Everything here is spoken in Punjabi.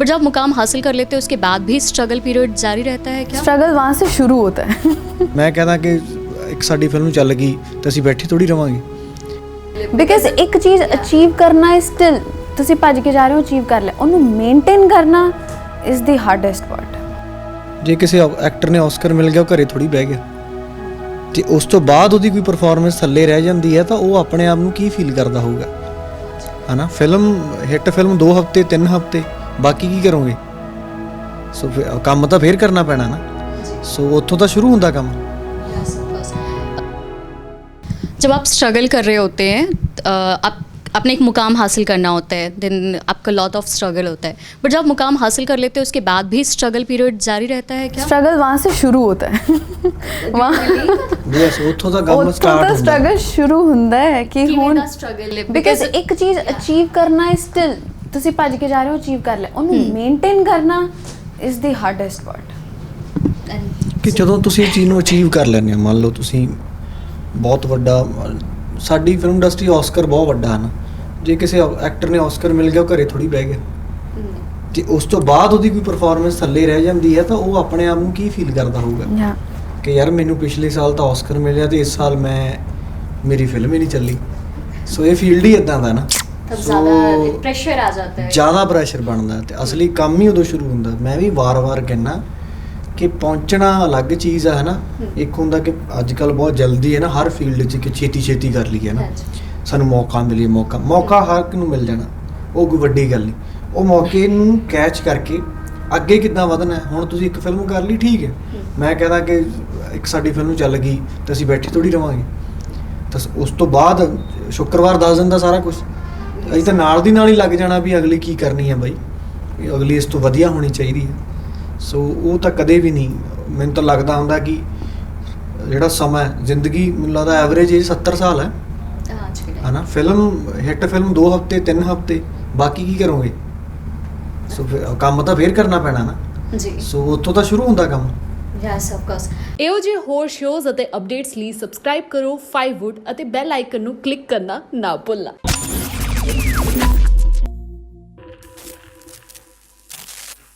पर जब मुकाम हासिल कर लेते हैं उसके बाद भी स्ट्रगल पीरियड जारी रहता है क्या स्ट्रगल वहाँ से शुरू होता है ਮੈਂ ਕਹਿੰਦਾ ਕਿ ਇੱਕ ਸਾਡੀ ਫਿਲਮ ਚੱਲ ਗਈ ਤੇ ਅਸੀਂ ਬੈਠੇ ਥੋੜੀ ਰਵਾਂਗੇ ਬਿਕਾਜ਼ ਇੱਕ ਚੀਜ਼ ਅਚੀਵ ਕਰਨਾ ਇਜ਼ ਸਟਿਲ ਤੁਸੀਂ ਭੱਜ ਕੇ ਜਾ ਰਹੇ ਹੋ ਅਚੀਵ ਕਰ ਲਿਆ ਉਹਨੂੰ ਮੇਨਟੇਨ ਕਰਨਾ ਇਜ਼ ਦੀ ਹਾਰਡੈਸਟ ਪਾਰਟ ਜੇ ਕਿਸੇ ਐਕਟਰ ਨੇ ਆਸਕਰ ਮਿਲ ਗਿਆ ਉਹ ਘਰੇ ਥੋੜੀ ਬਹਿ ਗਿਆ ਤੇ ਉਸ ਤੋਂ ਬਾਅਦ ਉਹਦੀ ਕੋਈ ਪਰਫਾਰਮੈਂਸ ਥੱਲੇ ਰਹਿ ਜਾਂਦੀ ਹੈ ਤਾਂ ਉਹ ਆਪਣੇ ਆਪ ਨੂੰ ਕੀ ਫੀਲ ਕਰਦਾ ਹੋਊਗਾ ਹਨਾ ਫਿਲਮ ਹਿੱਟ ਫਿਲਮ 2 ਹਫ਼ਤੇ 3 ਹਫ਼ਤੇ ਬਾਕੀ ਕੀ ਕਰੋਗੇ ਸੋ ਫਿਰ ਕੰਮ ਤਾਂ ਫੇਰ ਕਰਨਾ ਪੈਣਾ ਨਾ ਸੋ ਉੱਥੋਂ ਤਾਂ ਸ਼ੁਰੂ ਹੁੰਦਾ ਕੰਮ जब आप स्ट्रगल कर रहे होते हैं अ, आप अपने एक मुकाम हासिल करना होता है देन आपका लॉट ऑफ स्ट्रगल होता है बट जब मुकाम हासिल कर लेते हैं उसके बाद भी स्ट्रगल पीरियड जारी रहता है क्या स्ट्रगल वहाँ से शुरू होता है वहाँ ਯੈਸ ਉੱਥੋਂ ਤਾਂ ਕੰਮ ਉੱਥੋਂ ਸਟਾਰਟ ਤਾਂ ਹੁੰਦਾ ਸਟਰਗਲ ਸ਼ੁਰੂ ਹੁੰਦਾ ਹੈ ਕਿ ਹੁਣ स्ट्रगल ਬਿਕਾਜ਼ ਇੱਕ ਚੀਜ਼ ਅਚੀਵ ਕਰਨਾ ਇਜ਼ ਸਟਿਲ ਤੁਸੀਂ ਭੱਜ ਕੇ ਜਾ ਰਹੇ ਹੋ ਅਚੀਵ ਕਰ ਲਿਆ ਉਹਨੂੰ ਮੇਨਟੇਨ ਕਰਨਾ ਇਜ਼ ਦੀ ਹਾਰਡੈਸਟ ਪਾਰਟ ਕਿ ਜਦੋਂ ਤੁਸੀਂ ਇਹ ਚੀਜ਼ ਨੂੰ ਅਚੀਵ ਕਰ ਲੈਂਦੇ ਹੋ ਮੰਨ ਲਓ ਤੁਸੀਂ ਬਹੁਤ ਵੱਡਾ ਸਾਡੀ ਫਿਲਮ ਇੰਡਸਟਰੀ ਆਸਕਰ ਬਹੁਤ ਵੱਡਾ ਹੈ ਨਾ। ਜੇ ਕਿਸੇ ਐਕਟਰ ਨੇ ਆਸਕਰ ਮਿਲ ਗਿਆ ਉਹ ਘਰੇ ਥੋੜੀ ਬਹਿ ਗਿਆ। ਤੇ ਉਸ ਤੋਂ ਬਾਅਦ ਉਹਦੀ ਕੋਈ ਪਰਫਾਰਮੈਂਸ ਥੱਲੇ ਰਹਿ ਜਾਂਦੀ ਹੈ ਤਾਂ ਉਹ ਆਪਣੇ ਆਪ ਨੂੰ ਕੀ ਫੀਲ ਕਰਦਾ ਹੋਊਗਾ? ਕਿ ਯਾਰ ਮੈਨੂੰ ਪਿਛਲੇ ਸਾਲ ਤਾਂ ਆਸਕਰ ਮਿਲਿਆ ਤੇ ਇਸ ਸਾਲ ਮੈਂ ਮੇਰੀ ਫਿਲਮ ਹੀ ਨਹੀਂ ਚੱਲੀ। ਸੋ ਇਹ ਫੀਲਡ ਹੀ ਇਦਾਂ ਦਾ ਨਾ। ਸੋ प्रेशर आ जाता ਜ਼ਿਆਦਾ ਪ੍ਰੈਸ਼ਰ ਬਣਦਾ ਤੇ ਅਸਲੀ ਕੰਮ ਹੀ ਉਦੋਂ ਸ਼ੁਰੂ ਹੁੰਦਾ ਮੈਂ ਵੀ ਵਾਰ-ਵਾਰ ਕਹਿਣਾ ਕਿ ਪਹੁੰਚਣਾ ਅਲੱਗ ਚੀਜ਼ ਆ ਹਨਾ ਇੱਕ ਹੁੰਦਾ ਕਿ ਅੱਜ ਕੱਲ ਬਹੁਤ ਜਲਦੀ ਹੈ ਨਾ ਹਰ ਫੀਲਡ 'ਚ ਕਿ ਛੇਤੀ ਛੇਤੀ ਕਰ ਲਈਏ ਨਾ ਸਾਨੂੰ ਮੌਕਾ ਮਿਲੇ ਮੌਕਾ ਮੌਕਾ ਹਰ ਇੱਕ ਨੂੰ ਮਿਲ ਜਾਣਾ ਉਹ ਕੋਈ ਵੱਡੀ ਗੱਲ ਨਹੀਂ ਉਹ ਮੌਕੇ ਨੂੰ ਕੈਚ ਕਰਕੇ ਅੱਗੇ ਕਿੱਦਾਂ ਵਧਣਾ ਹੈ। ਹੁਣ ਤੁਸੀਂ ਇੱਕ ਫਿਲਮ ਕਰ ਲਈ ਠੀਕ ਹੈ ਮੈਂ ਕਹਿੰਦਾ ਕਿ ਇੱਕ ਸਾਡੀ ਫਿਲਮ ਚੱਲ ਗਈ ਤੇ ਅਸੀਂ ਬੈਠੇ ਥੋੜੀ ਰਵਾਂਗੇ ਤਾਂ ਉਸ ਤੋਂ ਬਾਅਦ ਸ਼ੁੱਕਰਵਾਰ ਦੱਸ ਦਿੰਦਾ ਸਾਰਾ ਕੁਝ ਅਸੀਂ ਤਾਂ ਨਾਲ ਦੀ ਨਾਲ ਹੀ ਲੱਗ ਜਾਣਾ ਵੀ ਅਗਲੀ ਕੀ ਕਰਨੀ ਹੈ ਬਾਈ। ਅਗਲੀ ਇਸ ਤੋਂ ਵਧੀਆ ਹੋਣੀ ਚਾਹੀਦੀ ਹੈ। ਸੋ ਉਹ ਤਾਂ ਕਦੇ ਵੀ ਨਹੀਂ। ਮੈਨੂੰ ਤਾਂ ਲੱਗਦਾ ਹੁੰਦਾ ਕਿ ਜਿਹੜਾ ਸਮਾਂ ਜ਼ਿੰਦਗੀ ਮੈਨੂੰ ਲੱਗਦਾ ਐਵਰੇਜ ਇਹ 70 ਸਾਲ ਹੈ। ਹਨਾ? ਫਿਲਮ ਹਿੱਟ ਫਿਲਮ 2 ਹਫ਼ਤੇ 3 ਹਫ਼ਤੇ ਬਾਕੀ ਕੀ ਕਰੋਗੇ? ਸੋ ਕੰਮ ਤਾਂ ਫੇਰ ਕਰਨਾ ਪੈਣਾ ਨਾ। ਜੀ। ਸੋ ਉੱਥੋਂ ਤਾਂ ਸ਼ੁਰੂ ਹੁੰਦਾ ਕੰਮ। ਯੈਸ ਆਫ ਕੋਰਸ ਇਹੋ ਜਿਹੇ ਹੋਰ ਸ਼ੋਜ਼ ਅਤੇ ਅਪਡੇਟਸ ਲਈ ਸਬਸਕ੍ਰਾਈਬ ਕਰੋ 5 ਵੁੱਡ ਅਤੇ ਬੈਲ ਆਈਕਨ ਨੂੰ ਕਲਿੱਕ ਕਰਨਾ ਨਾ ਭੁੱਲਣਾ।